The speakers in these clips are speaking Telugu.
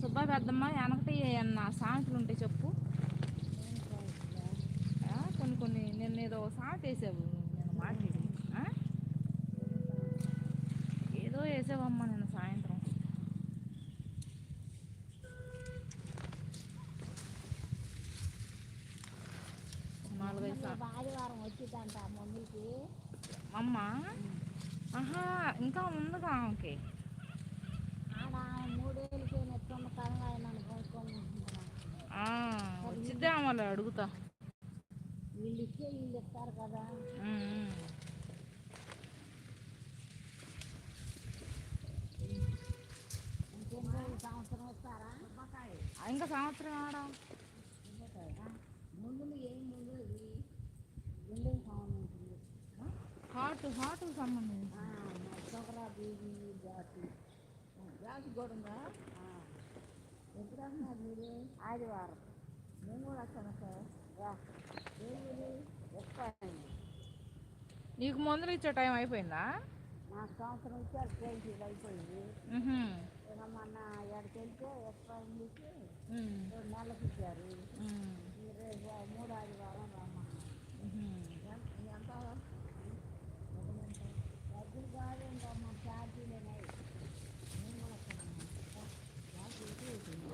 సుబ్బా పెద్దమ్మ వెనకటి ఏమన్నా సామెతలు ఉంటే చెప్పు. కొన్ని కొన్ని నిన్న ఏదో సామెత వేసావు నేను మాట్లాడి. ఏదో వేసావమ్మా నిన్న సాయంత్రం. నాలుగైదు. ఆదివారం వచ్చిందంట మమ్మీకి. అమ్మ? ఆహా ఇంకా ఉందిగా ఓకే ఆడ మూడేళ్ళకి నెత్తున్న ఆయన కొనుక్కొని వచ్చిద్దే మళ్ళీ అడుగుతా. వీళ్ళు ఇచ్చే వీళ్ళు ఇస్తారు కదా. ఇంకా సంవత్సరం ఆడ ముందు ఏం ముందు ఇది గుండె సంబంధించింది హాట్ హాట్ సంబంధించి. కూడా ఉందా ఎప్పుడు వస్తున్నారు మీరు? ఆదివారం. మేము కూడా వస్తాను సార్. నీకు మందులు ఇచ్చే టైం అయిపోయిందా? నాకు సంవత్సరం ఇచ్చారు ట్రైన్ అయిపోయింది. మొన్న ఎక్కడికి వెళ్తే ఎక్స్పైర్ నెలలకు ఇచ్చారు. మూడు ఆదివారం రమ్మన్నా ఉహు. ఎంత ఎంత డబ్బులు కాదు ఇంకా మా ఛార్జీలేనాయి నేను కూడా వస్తానమ్మా. ఛార్జీ ఎక్కువ అవుతుంది.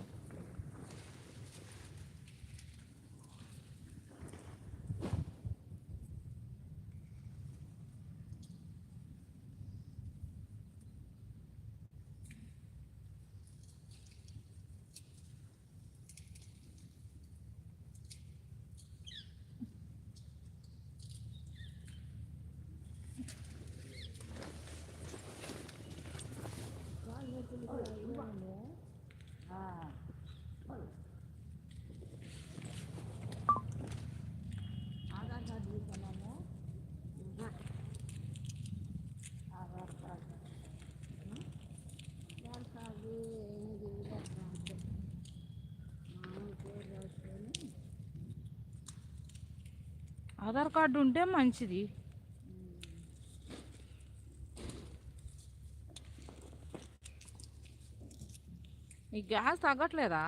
వాళ్ళు నొప్పులు కూడా ఇవ్వండి. ఆ. ఆధార్ కార్డు తీసుకున్నాము ఆధార్ కార్డు ఆధార్ కార్డు ఎనిమిది వేలు అంతే మామూలు పేరు రాసుకొని ఆధార్ కార్డు ఉంటే మంచిది. నీ గ్యాస్ తగ్గట్లేదా?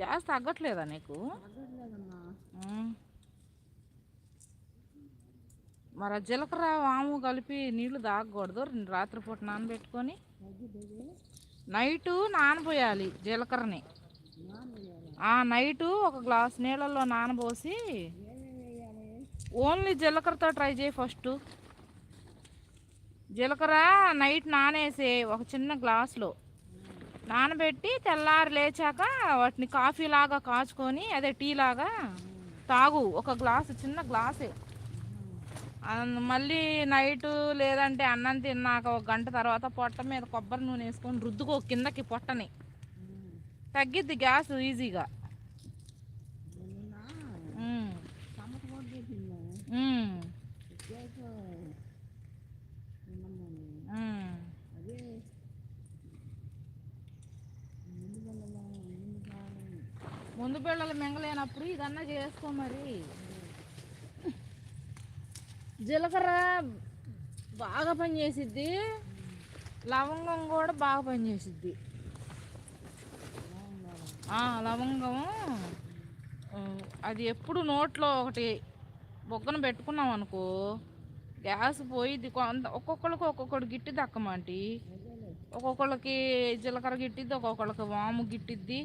గ్యాస్ తగ్గట్లేదా నీకు. మరి జీలకర్ర వాము కలిపి నీళ్ళు తాగకూడదు. రాత్రిపూట నానబెట్టుకొని నైటు నానబోయాలి జీలకర్రని. నైటు ఒక గ్లాస్ నీళ్ళల్లో నానబోసి ఓన్లీ జీలకర్రతో ట్రై చేయి ఫస్ట్. జీలకర్ర నైట్ నానేసి ఒక చిన్న గ్లాస్లో. నానబెట్టి తెల్లారి లేచాక వాటిని కాఫీ లాగా కాచుకొని అదే టీ లాగా తాగు. ఒక గ్లాసు చిన్న గ్లాసే. మళ్ళీ నైట్ లేదంటే అన్నం తిన్నాక ఒక గంట తర్వాత పొట్ట మీద కొబ్బరి నూనె వేసుకొని రుద్దుకో కిందకి పొట్టని. తగ్గిద్ది గ్యాస్ ఈజీగా. ముందు పిల్లలు మింగలేనప్పుడు ఇదన్నా చేసుకో మరి. జీలకర్ర బాగా పనిచేసిద్ది. లవంగం కూడా బాగా పనిచేసిద్ది. లవంగం అది ఎప్పుడు నోట్లో ఒకటి బొగ్గన పెట్టుకున్నాం అనుకో గ్యాస్ పోయిద్ది. కొంత ఒక్కొక్కరికి ఒక్కొక్కటి గిట్టి అక్కమాంటి ఒక్కొక్కళ్ళకి జీలకర్ర గిట్టిద్ది ఒక్కొక్కళ్ళకి వాము గిట్టిద్ది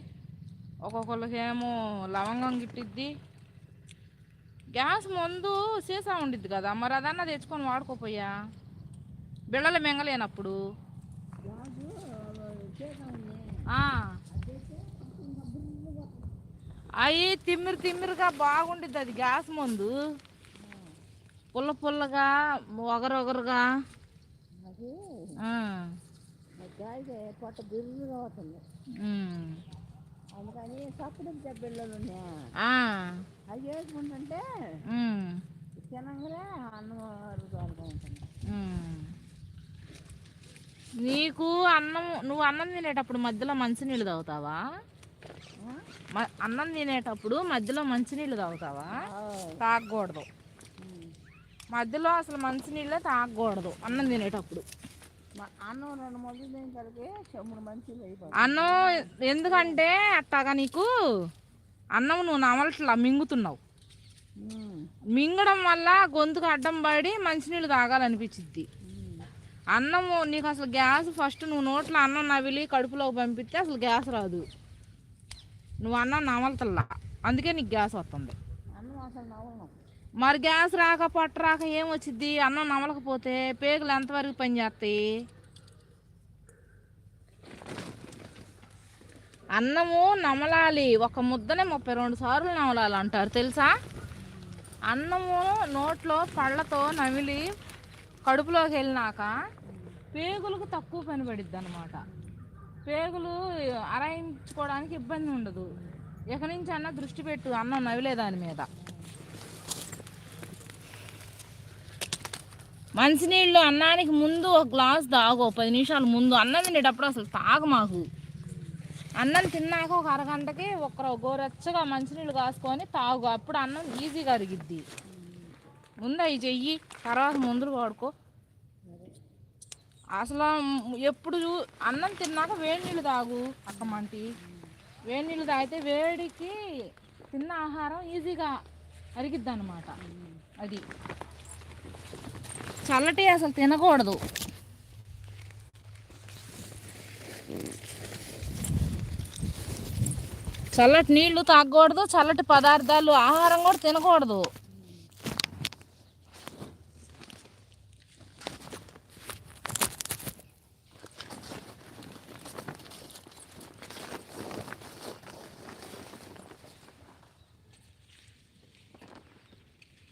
ఒక్కొక్కళ్ళకి ఏమో లవంగం గిట్టిద్ది. గ్యాస్ ముందు సీసా ఉండిద్ది కదా మరి అదన్నా తెచ్చుకొని వాడుకోపోయా? బిళ్ళలు మింగలేనప్పుడు. అవి తిమ్మిరి తిమ్మిరిగా బాగుండిద్ది అది గ్యాస్ ముందు. పుల్ల పుల్లగా ఒగరొగరుగా. అది ఆ, గాయకి పొట్ట బిర్రుగా అవుతుంది ఉమ్, అందుకని సప్పుడు బిళ్ళలు అవి వేసుకుంటుంటే తినంగానే అన్నం అరుగుతూ ఉంటుంది. ఉమ్. నీకు అన్నం నువ్వు అన్నం తినేటప్పుడు మధ్యలో మంచినీళ్ళు తాగుతావా? అన్నం తినేటప్పుడు మధ్యలో మంచినీళ్ళు తాగుతావా? తాగకూడదు. మధ్యలో అసలు మంచినీళ్ళే తాగకూడదు. అన్నం తినేటప్పుడు. అన్నం రెండు మొదలు అయిపోతుంది అన్నం ఎందుకంటే అట్టాగా నీకు అన్నం నువ్వు నమలట్లా మింగుతున్నావు. మింగడం వల్ల గొంతుకు అడ్డం పడి మంచినీళ్ళు తాగాలనిపించిద్ది. ఉమ్. అన్నము నీకు అసలు గ్యాస్ ఫస్ట్ నువ్వు నోట్లో అన్నం నవిలి కడుపులోకి పంపిస్తే అసలు గ్యాస్ రాదు. నువ్వు అన్నం నమలతల్లా. అందుకే నీకు గ్యాస్ వస్తుంది. అన్నం అసలు నవ్వను మరి గ్యాస్ రాక పట్టు రాక ఏం అన్నం నమలకపోతే పేగులు ఎంతవరకు పనిచేస్తాయి అన్నము నమలాలి. ఒక ముద్దనే ముప్పై రెండు సార్లు నమలాలి అంటారు. తెలుసా? అన్నము నోట్లో పళ్ళతో నమిలి కడుపులోకి వెళ్ళినాక పేగులకు తక్కువ పని పడిద్ది అనమాట పేగులు అరాయించుకోవడానికి ఇబ్బంది ఉండదు. ఎక్కడి నుంచి అన్న దృష్టి పెట్టు అన్నం నవిలే దాని మీద. మంచినీళ్ళు అన్నానికి ముందు ఒక గ్లాస్ తాగు పది నిమిషాల ముందు. అన్నం తినేటప్పుడు అసలు తాగు మాకు. అన్నం తిన్నాక ఒక అరగంటకి ఒక గోరెచ్చగా మంచినీళ్ళు కాసుకొని తాగు. అప్పుడు అన్నం ఈజీగా అరిగిద్ది. ముందు అవి చెయ్యి తర్వాత ముందులు వాడుకో. అసలు ఎప్పుడు చూ- అన్నం తిన్నాక వేడి నీళ్ళు తాగు అక్కమంటి వేడి నీళ్ళు తాగితే వేడికి తిన్న ఆహారం ఈజీగా అరిగిద్ది అనమాట అది. చల్లటి అసలు తినకూడదు. చల్లటి నీళ్ళు తాగకూడదు చల్లటి పదార్థాలు ఆహారం కూడా తినకూడదు.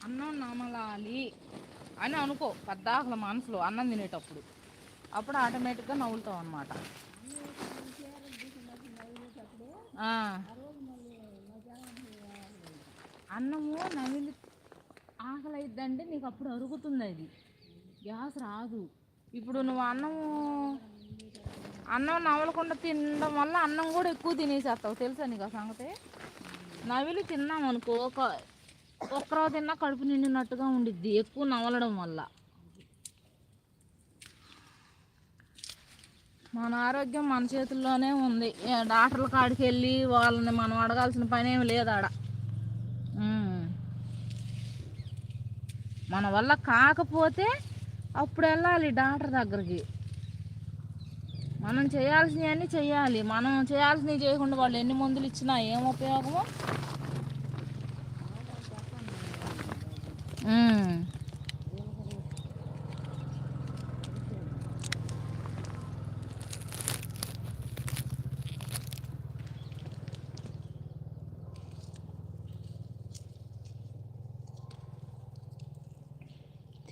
అన్నం నమలాలి. అని అనుకో పద్దాకల మనసులో అన్నం తినేటప్పుడు. అప్పుడు ఆటోమేటిక్గా నవ్వులుతావు అనమాట అన్నము నమిలి ఆకలి అయిద్దంటే నీకు అప్పుడు అరుగుతుంది అది. గ్యాస్ రాదు. ఇప్పుడు నువ్వు అన్నము అన్నం నవ్వలకుండా తినడం వల్ల అన్నం కూడా ఎక్కువ తినేసేస్తావు. తెలుసా నీకు ఆ సంగతి? నవిలి తిన్నాం అనుకో ఒక ఒక్కరో తిన్నా కడుపు నిండినట్టుగా ఉండిద్ది ఎక్కువ నవలడం వల్ల. మన ఆరోగ్యం మన చేతుల్లోనే ఉంది. డాక్టర్ల కాడికి వెళ్ళి వాళ్ళని మనం అడగాల్సిన పని ఏమి లేదు ఆడ. మన వల్ల కాకపోతే అప్పుడు వెళ్ళాలి డాక్టర్ దగ్గరికి. మనం చేయాల్సినవన్నీ చేయాలి. మనం చేయాల్సినవి చేయకుండా వాళ్ళు ఎన్ని మందులు ఇచ్చినా ఏం ఉపయోగమో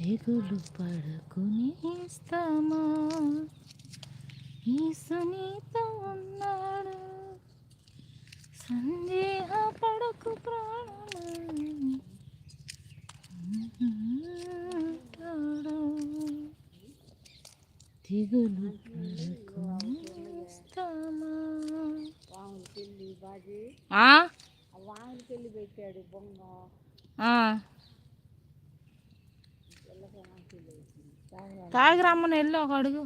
తెగులు పడకుని ఇస్తామా ఈ సునీత ఉన్నాడు. సందేహ పడకు ప్రాణమా ఉంటాడు. తెగులు పడకుని ఇస్తామా వాముల పెళ్ళి బాజీ. ఆ? ఆ వాముల పెళ్ళి పెట్టాడు బొంగ తాగి రమ్మని వెళ్ళి ఒక అడుగు.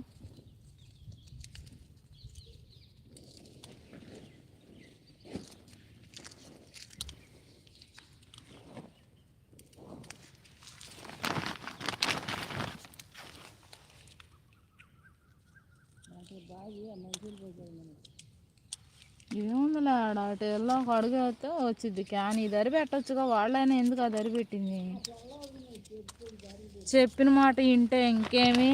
ఏముందిలే ఆడ అటు వెళ్ళి ఒక అడుగు అయితే వచ్చింది క్యాన్ ఈ దరి పెట్టచ్చుగా వాళ్ళైనా ఎందుకు ఆ దరి పెట్టింది? చెప్పిన మాట ఇంటే ఇంకేమి?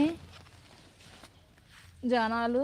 జనాలు